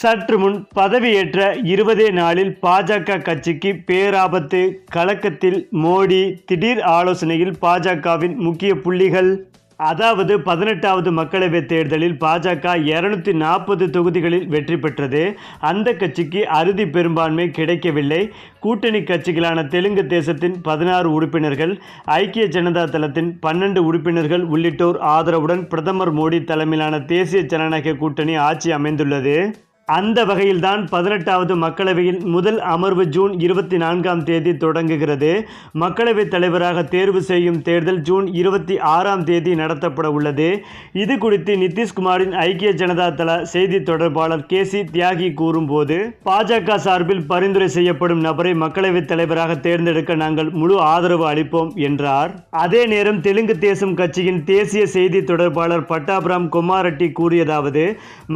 சற்று முன் பதவியேற்ற இருபதே நாளில் பாஜக கட்சிக்கு பேராபத்து கலக்கத்தில் மோடி திடீர் ஆலோசனையில் பாஜகவின் முக்கிய புள்ளிகள். அதாவது பதினெட்டாவது மக்களவைத் தேர்தலில் பாஜக இருநூத்தி நாற்பது தொகுதிகளில் வெற்றி பெற்றது. அந்த கட்சிக்கு அறுதி பெரும்பான்மை கிடைக்கவில்லை. கூட்டணி கட்சிகளான தெலுங்கு தேசத்தின் பதினாறு உறுப்பினர்கள் ஐக்கிய ஜனதா தளத்தின் பன்னெண்டு உறுப்பினர்கள் உள்ளிட்டோர் ஆதரவுடன் பிரதமர் மோடி தலைமையிலான தேசிய ஜனநாயக கூட்டணி ஆட்சி அமைந்துள்ளது. அந்த வகையில்தான் பதினெட்டாவது மக்களவையில் முதல் அமர்வு ஜூன் இருபத்தி நான்காம் தேதி தொடங்குகிறது. மக்களவைத் தலைவராக தேர்வு செய்யும் தேர்தல் ஜூன் இருபத்தி ஆறாம் தேதி நடத்தப்பட உள்ளது. இது குறித்து நிதிஷ்குமாரின் ஐக்கிய ஜனதா தள செய்தி தொடர்பாளர் கே சி தியாகி கூறும்போது பாஜக சார்பில் பரிந்துரை செய்யப்படும் நபரை மக்களவைத் தலைவராக தேர்ந்தெடுக்க நாங்கள் முழு ஆதரவு அளிப்போம் என்றார். அதே நேரம் தெலுங்கு தேசம் கட்சியின் தேசிய செய்தி தொடர்பாளர் பட்டாபிராம் குமாரெட்டி கூறியதாவது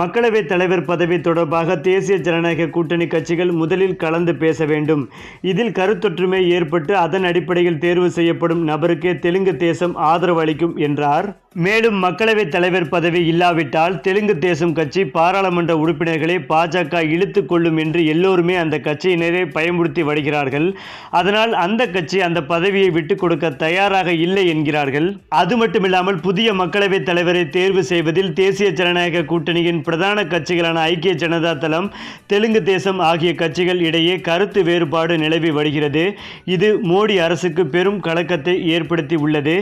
மக்களவைத் தலைவர் பதவி தொடர்பாக தொடர்பாக தேசிய ஜனநாயக கூட்டணி கட்சிகள் முதலில் கலந்து பேச வேண்டும். இதில் கருத்தொற்றுமை ஏற்பட்டு அதன் அடிப்படையில் தேர்வு செய்யப்படும் நபருக்கே தெலுங்கு தேசம் ஆதரவு அளிக்கும் என்றார். மேலும் மக்களவைத் தலைவர் பதவி இல்லாவிட்டால் தெலுங்கு தேசம் கட்சி பாராளுமன்ற உறுப்பினர்களை பாஜக இழுத்து கொள்ளும் என்று எல்லோருமே அந்த கட்சியினரை பயன்படுத்தி வருகிறார்கள். அதனால் அந்த கட்சி அந்த பதவியை விட்டுக் கொடுக்க தயாராக இல்லை என்கிறார்கள். அது மட்டுமில்லாமல் புதிய மக்களவைத் தலைவரை தேர்வு செய்வதில் தேசிய ஜனநாயக கூட்டணியின் பிரதான கட்சிகளான ஐக்கிய ஜன ஜனதா தளம் தெலுங்கு தேசம் ஆகிய கட்சிகள் இடையே கருத்து வேறுபாடு நிலவி வருகிறது. இது மோடி அரசுக்கு பெரும் கலக்கத்தை ஏற்படுத்தி உள்ளது.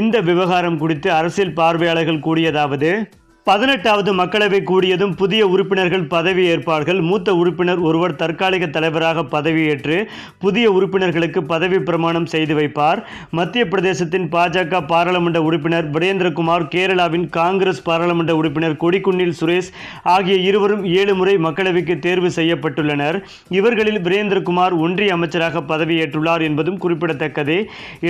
இந்த விவகாரம் குறித்து அரசியல் பார்வையாளர்கள் கூடியதாவது பதினெட்டாவது மக்களவை கூடியதும் புதிய உறுப்பினர்கள் பதவி ஏற்பார்கள். மூத்த உறுப்பினர் ஒருவர் தற்காலிக தலைவராக பதவியேற்று புதிய உறுப்பினர்களுக்கு பதவி பிரமாணம் செய்து வைப்பார். மத்திய பிரதேசத்தின் பாஜக பாராளுமன்ற உறுப்பினர் வீரேந்திரகுமார் கேரளாவின் காங்கிரஸ் பாராளுமன்ற உறுப்பினர் கொடிக்குன்னில் சுரேஷ் ஆகிய இருவரும் ஏழு முறை மக்களவைக்கு தேர்வு செய்யப்பட்டுள்ளனர். இவர்களில் வீரேந்திரகுமார் ஒன்றிய அமைச்சராக பதவியேற்றுள்ளார் என்பதும் குறிப்பிடத்தக்கது.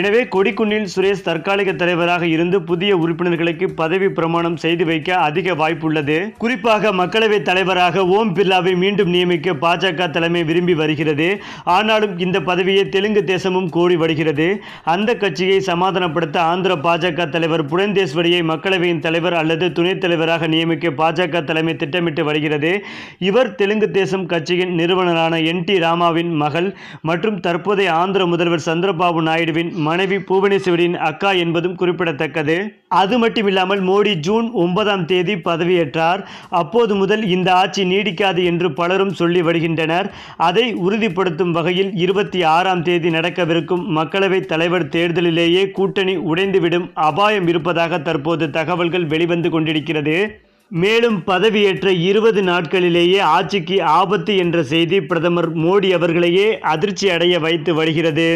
எனவே கொடிக்குன்னில் சுரேஷ் தற்காலிக தலைவராக இருந்து புதிய உறுப்பினர்களுக்கு பதவி பிரமாணம் செய்து வைக்க அதிக வாய்ப்புள்ளது குறிப்பாக மக்களவைத் தலைவராக ஓம் பிர்லாவை மீண்டும் நியமிக்க பாஜக தலைமை விரும்பி வருகிறது. ஆனாலும் இந்த பதவியை தெலுங்கு தேசமும் கோரி வருகிறது. அந்த கட்சியை சமாதானப்படுத்த ஆந்திர பாஜக தலைவர் புரந்தேஸ்வரியை மக்களவையின் தலைவர் அல்லது துணைத் தலைவராக நியமிக்க பாஜக தலைமை திட்டமிட்டு வருகிறது. இவர் தெலுங்கு தேசம் கட்சியின் நிறுவனரான என் டி ராமாவின் மகள் மற்றும் தற்போதைய ஆந்திர முதல்வர் சந்திரபாபு நாயுடுவின் மனைவி புவனேஸ்வரியின் அக்கா என்பதும் குறிப்பிடத்தக்கது. அது மட்டுமில்லாமல் மோடி ஜூன் ஒன்பதாம் தேதி தேதி பதவியேற்றார். அப்போது முதல் இந்த ஆட்சி நீடிக்காது என்று பலரும் சொல்லி வருகின்றனர். அதை உறுதிப்படுத்தும் வகையில் இருபத்தி ஆறாம் தேதி நடக்கவிருக்கும் மக்களவைத் தலைவர் தேர்தலிலேயே கூட்டணி உடைந்துவிடும் அபாயம் இருப்பதாக தற்போது தகவல்கள் வெளிவந்து கொண்டிருக்கிறது. மேலும் பதவியேற்ற இருபது நாட்களிலேயே ஆட்சிக்கு ஆபத்து என்ற செய்தி பிரதமர் மோடி அவர்களையே அதிர்ச்சி அடைய வைத்து வருகிறது.